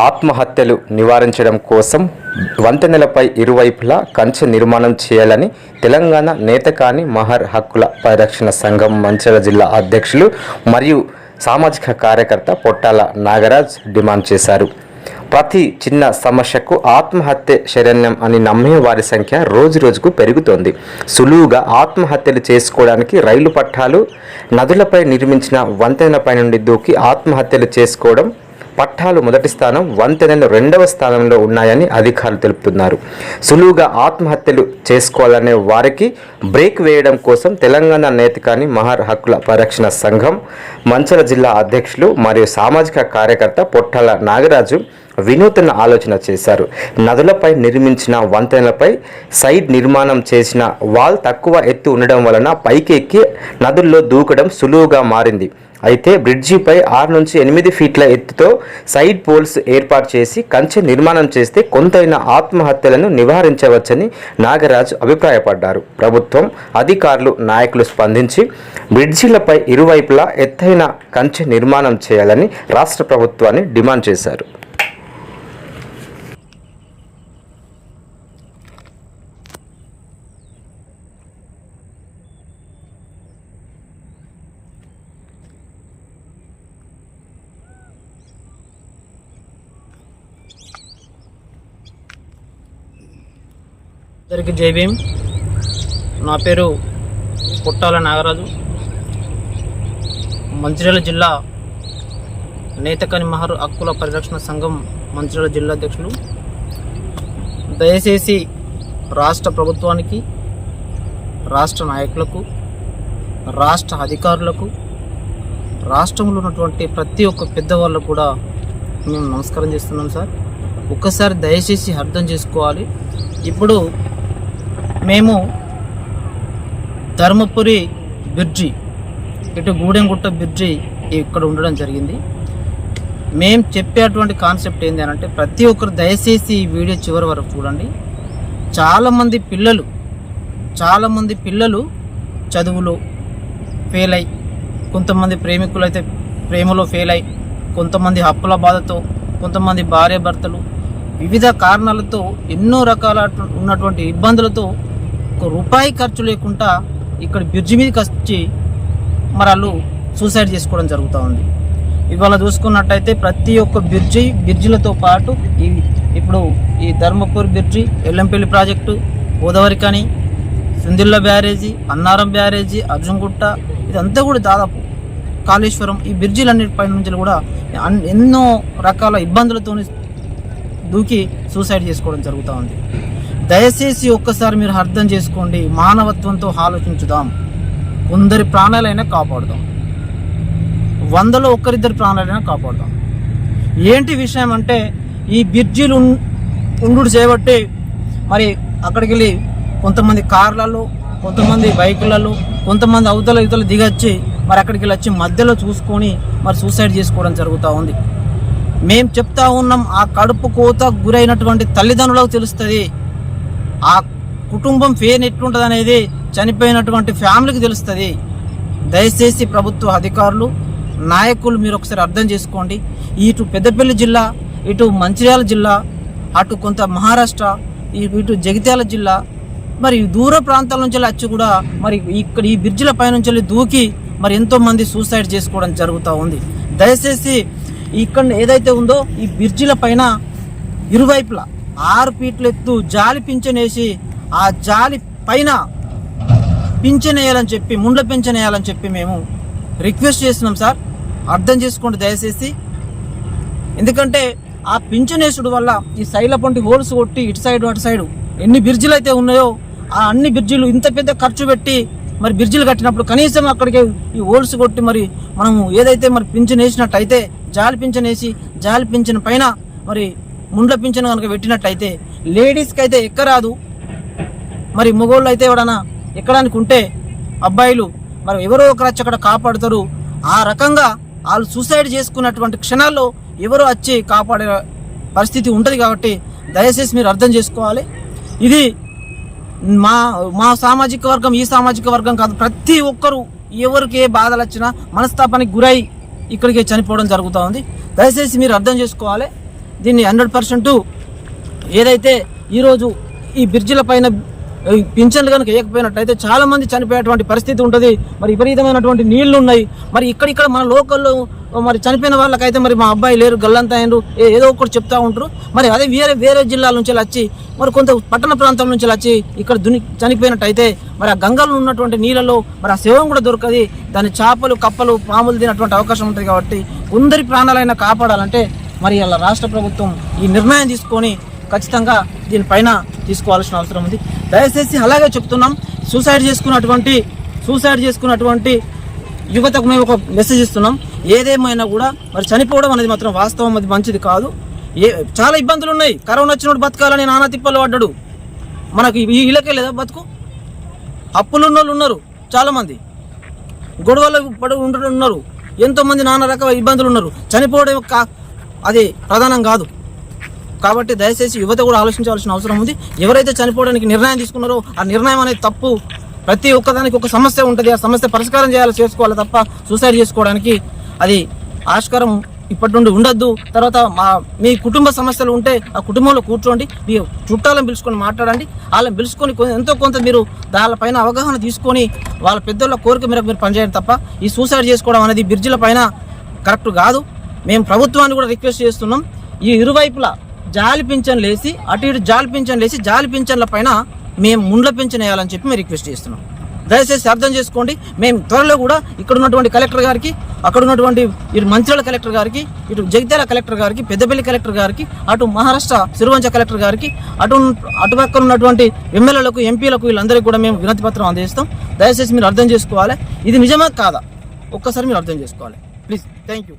ఆత్మహత్యలు నివారించడం కోసం వంతెనలపై ఇరువైపులా కంచె నిర్మాణం చేయాలని తెలంగాణ నేతకాని మహర్ హక్కుల పరిరక్షణ సంఘం మంచిర్యాల జిల్లా అధ్యక్షులు మరియు సామాజిక కార్యకర్త పొట్టాల నాగరాజ్ డిమాండ్ చేశారు. ప్రతి చిన్న సమస్యకు ఆత్మహత్య శరణ్యం అని నమ్మే వారి సంఖ్య రోజు రోజుకు పెరుగుతోంది. సులువుగా ఆత్మహత్యలు చేసుకోవడానికి రైలు పట్టాలు నదులపై నిర్మించిన వంతెనపై నుండి దూకి ఆత్మహత్యలు చేసుకోవడం పట్టాలు మొదటి స్థానం వంతెనలు రెండవ స్థానంలో ఉన్నాయని అధికారులు తెలుపుతున్నారు. సులువుగా ఆత్మహత్యలు చేసుకోవాలనే వారికి బ్రేక్ వేయడం కోసం తెలంగాణ నేతకాని మహర్ హక్కుల పరిరక్షణ సంఘం మంచల జిల్లా అధ్యక్షులు మరియు సామాజిక కార్యకర్త పొట్టాల నాగరాజు వినూత్న ఆలోచన చేశారు. నదులపై నిర్మించిన వంతెనలపై సైడ్ నిర్మాణం చేసిన వాల్ తక్కువ ఎత్తు ఉండడం వలన పైకి ఎక్కి నదుల్లో దూకడం సులువుగా మారింది. అయితే బ్రిడ్జిపై ఆరు నుంచి ఎనిమిది ఫీట్ల ఎత్తుతో సైడ్ పోల్స్ ఏర్పాటు చేసి కంచె నిర్మాణం చేస్తే కొంతైన ఆత్మహత్యలను నివారించవచ్చని నాగరాజు అభిప్రాయపడ్డారు. ప్రభుత్వం అధికారులు నాయకులు స్పందించి బ్రిడ్జిలపై ఇరువైపులా ఎత్తైన కంచె నిర్మాణం చేయాలని రాష్ట్ర ప్రభుత్వాన్ని డిమాండ్ చేశారు. అందరికీ జై భీమ్. నా పేరు పుట్టాల నాగరాజు. మంచిర్యాల జిల్లా నేతకని మహర్ హక్కుల పరిరక్షణ సంఘం మంచిర్యాల జిల్లా అధ్యక్షులు. దయచేసి రాష్ట్ర ప్రభుత్వానికి రాష్ట్ర నాయకులకు రాష్ట్ర అధికారులకు రాష్ట్రంలో ఉన్నటువంటి ప్రతి ఒక్క పెద్దవాళ్ళకు కూడా మేము నమస్కారం చేస్తున్నాం సార్. ఒక్కసారి దయచేసి అర్థం చేసుకోవాలి. ఇప్పుడు మేము ధర్మపురి బ్రిడ్జి ఇటు గూడెంగుట్ట బ్రిడ్జి ఇక్కడ ఉండడం జరిగింది. మేము చెప్పేటువంటి కాన్సెప్ట్ ఏంటి అని అంటే ప్రతి ఒక్కరు దయచేసి ఈ వీడియో చివరి వరకు చూడండి. చాలామంది పిల్లలు చాలామంది పిల్లలు చదువులో ఫెయిల్ అయి కొంతమంది ప్రేమికులు అయితే ప్రేమలో ఫెయిల్ అయి కొంతమంది హప్పుల బాధతో కొంతమంది భార్య భర్తలు వివిధ కారణాలతో ఎన్నో రకాల ఉన్నటువంటి ఇబ్బందులతో ఒక రూపాయి ఖర్చు లేకుండా ఇక్కడ బ్రిడ్జి మీదకి వచ్చి మరి వాళ్ళు సూసైడ్ చేసుకోవడం జరుగుతూ ఉంది. ఇవాళ చూసుకున్నట్టయితే ప్రతి ఒక్క బ్రిడ్జి బ్రిడ్జిలతో పాటు ఈ ఇప్పుడు ఈ ధర్మపూర్ బ్రిడ్జి ఎల్లంపల్లి ప్రాజెక్టు గోదావరి కానీ సుందిల్ల బ్యారేజీ అన్నారం బ్యారేజీ అర్జున్గుట్ట ఇదంతా కూడా దాదాపు కాళేశ్వరం ఈ బ్రిడ్జిలన్నిటిపై నుంచి కూడా ఎన్నో రకాల ఇబ్బందులతో దూకి సూసైడ్ చేసుకోవడం జరుగుతూ ఉంది. దయచేసి ఒక్కసారి మీరు అర్థం చేసుకోండి మానవత్వంతో ఆలోచించుదాం. కొందరి ప్రాణాలైనా కాపాడుదాం. వందలో ఒక్కరిద్దరి ప్రాణాలైనా కాపాడుదాం. ఏంటి విషయం అంటే ఈ బ్రిడ్జిలు ఉండు చేయబట్టి మరి అక్కడికి వెళ్ళి కొంతమంది కార్లలో కొంతమంది బైకులలో కొంతమంది అవతల ఇవతల దిగొచ్చి మరి అక్కడికి వెళ్ళి వచ్చి మధ్యలో చూసుకొని మరి సూసైడ్ చేసుకోవడం జరుగుతూ ఉంది. మేము చెప్తా ఉన్నాం ఆ కడుపు కోత గురైనటువంటి తల్లిదండ్రులకు తెలుస్తుంది. ఆ కుటుంబం ఫేన్ ఎట్లుంటుంది అనేది చనిపోయినటువంటి ఫ్యామిలీకి తెలుస్తుంది. దయచేసి ప్రభుత్వ అధికారులు నాయకులు మీరు ఒకసారి అర్థం చేసుకోండి. ఇటు పెద్దపల్లి జిల్లా ఇటు మంచిర్యాల జిల్లా అటు కొంత మహారాష్ట్ర ఇటు జగిత్యాల జిల్లా మరి దూర ప్రాంతాల నుంచి వచ్చి కూడా మరి ఇక్కడ ఈ బ్రిడ్జిల పైనుంచి వెళ్ళి దూకి మరి ఎంతో మంది సూసైడ్ చేసుకోవడం జరుగుతూ ఉంది. దయచేసి ఇక్కడ ఏదైతే ఉందో ఈ బ్రిడ్జిల పైన ఇరువైపులా ఆరు ఫీట్ల ఎత్తు జాలి పింఛనేసి ఆ జాలి పైన పింఛనేయాలని చెప్పి ముండ్ల పింఛనేయాలని చెప్పి మేము రిక్వెస్ట్ చేస్తున్నాం సార్. అర్థం చేసుకోండి దయచేసి. ఎందుకంటే ఆ పింఛనేసుడు వల్ల ఈ సైడ్ల పొంటి హోల్స్ కొట్టి ఇటు సైడ్ అటు సైడ్ ఎన్ని బ్రిడ్జిలు అయితే ఉన్నాయో ఆ అన్ని బ్రిడ్జిలు ఇంత పెద్ద ఖర్చు పెట్టి మరి బ్రిడ్జిలు కట్టినప్పుడు కనీసం అక్కడికి ఈ హోల్స్ కొట్టి మరి మనము ఏదైతే మరి పింఛన్ వేసినట్టయితే జాలి పింఛన్ వేసి జాలి పింఛన్ పైన మరి ముండ్ల పింఛను కనుక పెట్టినట్టయితే లేడీస్కి అయితే ఎక్కరాదు మరి మగోళ్ళు అయితే ఎవడన్నా ఎక్కడానికి ఉంటే అబ్బాయిలు మరి ఎవరో ఒకరు వచ్చి అక్కడ కాపాడుతారు. ఆ రకంగా వాళ్ళు సూసైడ్ చేసుకున్నటువంటి క్షణాల్లో ఎవరో వచ్చి కాపాడే పరిస్థితి ఉంటుంది కాబట్టి దయచేసి మీరు అర్థం చేసుకోవాలి. ఇది మా మా సామాజిక వర్గం ఈ సామాజిక వర్గం కాదు ప్రతి ఒక్కరూ ఎవరికి ఏ బాధలు వచ్చినా మనస్తాపానికి గురై ఇక్కడికి చనిపోవడం జరుగుతూ ఉంది. దయచేసి మీరు అర్థం చేసుకోవాలి. దీన్ని హండ్రెడ్ పర్సెంట్ ఏదైతే ఈరోజు ఈ బ్రిడ్జిల పైన పింఛన్లు కనుక వేయకపోయినట్టయితే చాలా మంది చనిపోయేటువంటి పరిస్థితి ఉంటుంది. మరి విపరీతమైనటువంటి నీళ్ళు ఉన్నాయి. మరి ఇక్కడిక్కడ మన లోకల్లో మరి చనిపోయిన వాళ్ళకైతే మరి మా అబ్బాయి లేరు గల్లంతా అయినరు ఏ- ఏదో ఒకటి చెప్తా ఉంటారు. మరి అదే వేరే వేరే జిల్లాల నుంచి వచ్చి మరి కొంత పట్టణ ప్రాంతం నుంచి వచ్చి ఇక్కడ దుని చనిపోయినట్టయితే మరి ఆ గంగలో ఉన్నటువంటి నీళ్ళలో మరి ఆ శవం కూడా దొరకది. దాని చేపలు కప్పలు పాములు తినటువంటి అవకాశం ఉంటుంది కాబట్టి కొందరి ప్రాణాలైనా కాపాడాలంటే మరి ఇలా రాష్ట్ర ప్రభుత్వం ఈ నిర్ణయం తీసుకొని ఖచ్చితంగా దీనిపైన తీసుకోవాల్సిన అవసరం ఉంది. దయచేసి అలాగే చెప్తున్నాం. సూసైడ్ చేసుకున్నటువంటి సూసైడ్ చేసుకున్నటువంటి యువతకు మేము ఒక మెసేజ్ ఇస్తున్నాం. ఏదేమైనా కూడా మరి చనిపోవడం అనేది మాత్రం వాస్తవం అది మంచిది కాదు. ఏ చాలా ఇబ్బందులు ఉన్నాయి. కరోనా వచ్చినప్పుడు బతకాలని నానా తిప్పలు పడ్డాడు. మనకు ఈ ఇళ్ళకే లేదా బతుకు? అప్పులున్న వాళ్ళు ఉన్నారు చాలామంది. గొడవలు పడి ఉండడం ఉన్నారు ఎంతోమంది నానా రకాల ఇబ్బందులు ఉన్నారు. చనిపోవడం యొక్క అది ప్రధానం కాదు. కాబట్టి దయచేసి యువత కూడా ఆలోచించాల్సిన అవసరం ఉంది. ఎవరైతే చనిపోవడానికి నిర్ణయం తీసుకున్నారో ఆ నిర్ణయం అనేది తప్పు. ప్రతి ఒక్కదానికి ఒక సమస్య ఉంటుంది. ఆ సమస్య పరిష్కారం చేయాలి చేసుకోవాలి తప్ప సూసైడ్ చేసుకోవడానికి అది ఆస్కారం ఇప్పటి నుండి ఉండొద్దు. తర్వాత మా మీ కుటుంబ సమస్యలు ఉంటే ఆ కుటుంబంలో కూర్చోండి. మీ చుట్టాలను పిలుచుకొని మాట్లాడండి. వాళ్ళని పిలుచుకొని ఎంతో కొంత మీరు దానిపైన అవగాహన తీసుకొని వాళ్ళ పెద్దల కోరిక మేరకు మీరు పనిచేయండి తప్ప ఈ సూసైడ్ చేసుకోవడం అనేది బ్రిడ్జిల పైన కరెక్ట్ కాదు. మేము ప్రభుత్వాన్ని కూడా రిక్వెస్ట్ చేస్తున్నాం. ఈ ఇరువైపులా జాలి పింఛన్లు వేసి అటు ఇటు జాలి పింఛన్లు వేసి జాలి పింఛన్ల పైన మేము ముండ్ల పింఛన్ వేయాలని చెప్పి మేము రిక్వెస్ట్ చేస్తున్నాం. దయచేసి అర్థం చేసుకోండి. మేము త్వరలో కూడా ఇక్కడ ఉన్నటువంటి కలెక్టర్ గారికి అక్కడ ఉన్నటువంటి ఇటు మంత్రుల కలెక్టర్ గారికి ఇటు జగిత్యాల కలెక్టర్ గారికి పెద్దపల్లి కలెక్టర్ గారికి అటు మహారాష్ట్ర సిరువంచ కలెక్టర్ గారికి అటు అటు పక్కన ఉన్నటువంటి ఎమ్మెల్యేలకు ఎంపీలకు వీళ్ళందరికీ కూడా మేము వినతి పత్రం అందజేస్తాం దయచేసి మీరు అర్థం చేసుకోవాలి. ఇది నిజమా కాదా? ఒక్కసారి మీరు అర్థం చేసుకోవాలి. ప్లీజ్. Thank you